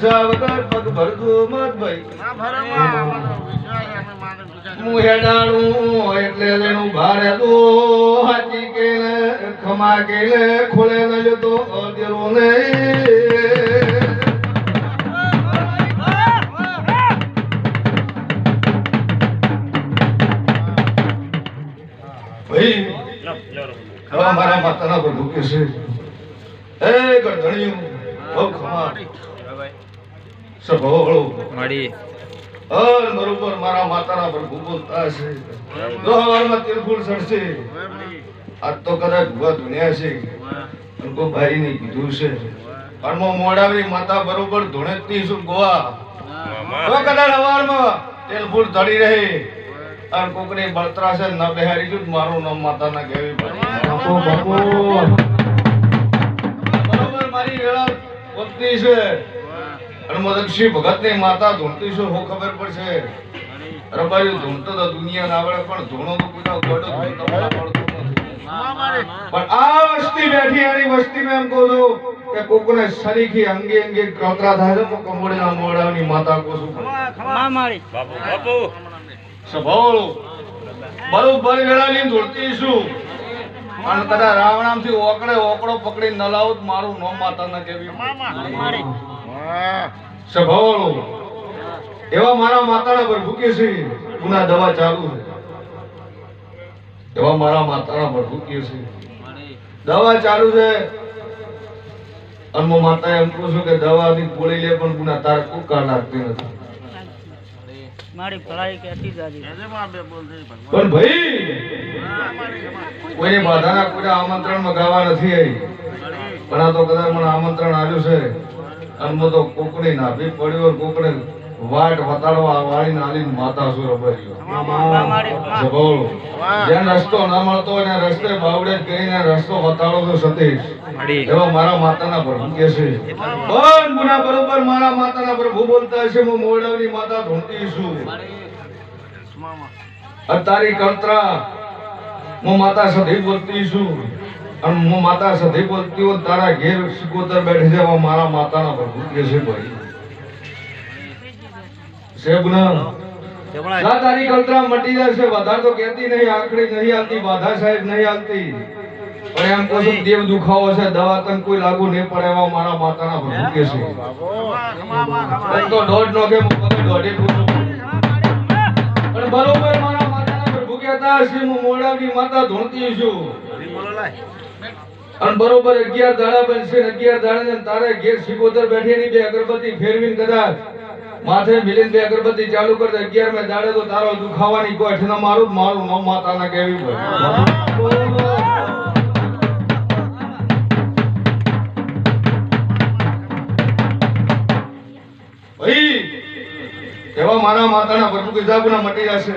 વગર પગ ભરજો મત ભાઈ હું હેડાણું એટલે લેણું ભારે તો હાચી કે ખમા કે ખોલે લજો તો અધેરો નહીં ભાઈ હવે મારા માતાના બધું કે છે. એ ગણધણિયું ઓ ખમા. સભોળો મળી. અર બરોબર મારા માતાના પર સડશે. આજ તો કદાચ ભૂવા ધૂણ્યા છે. અને ભાઈ ને કીધું છે. પણ મોડાવી માતા બરોબર ધૂણેતી છું ગોવા? તો કદાચ હવારમાં તેલફૂલ ધડી રહે. અને કોકની બળતરા છે ન બેહારી મારું નામ માતાના કહેવી પડે. બાપુ બાપુ. બરોબર મારી વેળા પત્ની છે. અને મદનસિંહ ભગતની માતા ધૂણતી શું હું ખબર પડશે? રબારી ધૂણતો તો દુનિયા ના આવડે, પણ ધૂણો તો પૂજા ગોડો. પણ આ વસ્તી બેઠી, આની વસ્તી મેં એમ કહું છું કે કોકને સરીખી અંગે અંગે કોતરા થાય છે તો કંબોડીના મોઢાની માતા કોશું સ્વભાવ બરોબર વેળાની ધૂળતી પણ અને રાવણામથી ઓકડે, ઓકડો પકડી ન મારું નો માતા ના કેવી સ્વભાવ એવા મારા માતાના પર ભૂકે છે ગુના દવા ચાલુ છે. એવા મારા માતાના પર ભૂકે છે. દવા ચાલુ છે. અને માતા એમ કહું છું કે દવાની ગોળી લે પણ ગુના તાર કુકા લાગતી નથી. મારી ભલાઈ કેતી જાજી પણ ભાઈ કોઈને બાધાના કોઈ આમંત્રણમાં ગાવા નથી આવી. પણ આ તો કદાચ મને આમંત્રણ આવ્યું છે. અને હું કોકડી નાભી પડ્યો અને વાટ વતાડવા વાળી નાલી માતા સુર ભર્યો જબોળ. રસ્તો ના મળતો હોય રસ્તે બાવડે કરીને રસ્તો વતાડો તો સતીશ. એવો મારા માતાના પ્રભુ કે છે. પણ ગુના બરોબર મારા માતાના પ્રભુ બોલતા હશે હું મોરડાની માતા ઢૂંઢતી છું. અત્યારે તારી કંત્રા હું માતા સતી બોલતી છું. અને હું માતા સધી બોલતી હોય તારા ઘેર સિકોતર બેઠી છે મારા માતાના પ્રભુ કે છે ભાઈ સેબના તારી કંતરા મટી જશે વધારે તો કહેતી નહીં આખડી નહીં આલતી બાધા સાહેબ નહીં આલતી પણ એમ કહું દેવ દુખાવો છે દવા તને કોઈ લાગુ નહીં પડે એવા મારા માતાના પ્રભુ કે છે. તો દોઢ નો કે દોઢે પણ બરોબર મારા માતાના પ્રભુ કહેતા હશે હું મોડાની માતા ધૂણતી છું. અને બરોબર અગિયાર દાડા બનશે અગિયાર દાડા ને તારે ઘેર સિકોતર બેઠી ની બે અગરબત્તી ફેરવીને કદાચ માથે મિલિન બે અગરબત્તી ચાલુ કર દે અગિયાર મેં દાડે તો તારો દુખાવાની કોઈ ના મારું મારું નો માતાના કેવી હોય. ભાઈ, એવા મારા માતાના પ્રભુ કિતાબના મટી જશે.